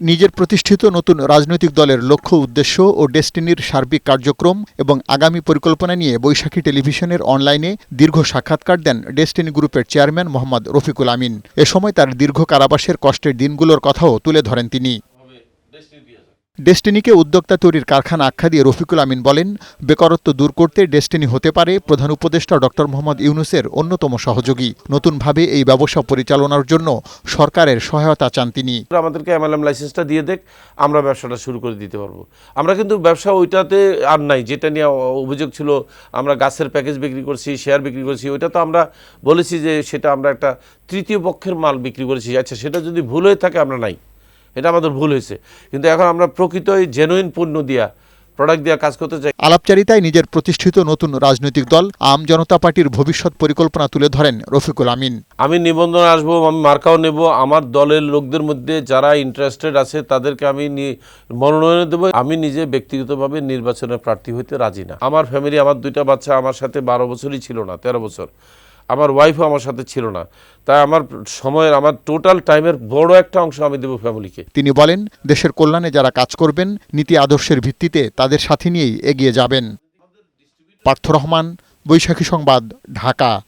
নিজের প্রতিষ্ঠিত নতুন রাজনৈতিক দলের লক্ষ্য, উদ্দেশ্য ও ডেস্টিনির সার্বিক কার্যক্রম এবং আগামী পরিকল্পনা নিয়ে বৈশাখী টেলিভিশনের অনলাইনে দীর্ঘ সাক্ষাৎকার দেন ডেস্টিনি গ্রুপের চেয়ারম্যান মোহাম্মদ রফিকুল আমিন। এ সময় তার দীর্ঘ কারাবাসের কষ্টের দিনগুলোর কথাও তুলে ধরেন তিনি। ডেস্টিনিকে উদ্যোক্তা তৈরির কারখানা আখ্যা দিয়ে রফিকুল আমিন বলেন, বেকারত্ব দূর করতে ডেস্টিনি হতে পারে, প্রধান উপদেষ্টা ডক্টর মোহাম্মদ ইউনুসের অন্যতম সহযোগী। নতুনভাবে এই ব্যবসা পরিচালনার জন্য সরকারের সহায়তা চান তিনি। আমাদেরকে এমএলএম লাইসেন্সটা দিয়ে দেখ, আমরা ব্যবসাটা শুরু করে দিতে পারব। আমরা কিন্তু ব্যবসা ওইটাতে আর নাই, যেটা নিয়ে অভিযোগ ছিল, আমরা গাছের প্যাকেজ বিক্রি করছি শেয়ার বিক্রি করছি, ওইটা তো আমরা বলেছি যে সেটা আমরা একটা তৃতীয় পক্ষের মাল বিক্রি করেছি। আচ্ছা সেটা যদি ভুল হয়ে থাকে, আমরা নাই। এটা আমাদের ভুল হয়েছে। কিন্তু এখন আমরা প্রকৃতই জেনুইন পণ্য দিয়া প্রোডাক্ট দিয়া কাজ করতে চাই। আলাপচারিতায় নিজের প্রতিষ্ঠিত নতুন রাজনৈতিক দল আম জনতা পার্টির ভবিষ্যৎ পরিকল্পনা তুলে ধরেন রফিকুল আমিন। আমি নিবন্ধন আসব আমি মার্কাও নেব আমার দলের লোকদের মধ্যে যারা ইন্টারেস্টেড আছে তাদেরকে আমি মনোনয়ন দেবো। আমি নিজে ব্যক্তিগতভাবে নির্বাচনের প্রার্থী হইতে রাজি না। আমার ফ্যামিলি আমার দুইটা বাচ্চা আমার সাথে বারো বছরই ছিল না তেরো বছর। আমার ওয়াইফও আমার সাথে ছিল না। তাই আমার সময়ের, আমার টোটাল টাইমের বড় একটা অংশ আমি দেব ফ্যামিলিকে তিনি বলেন, দেশের কল্যাণে যারা কাজ করবেন, নীতি আদর্শের ভিত্তিতে তাদের সাথে নিয়েই এগিয়ে যাবেন। পার্থ রহমান, বৈশাখী সংবাদ, ঢাকা।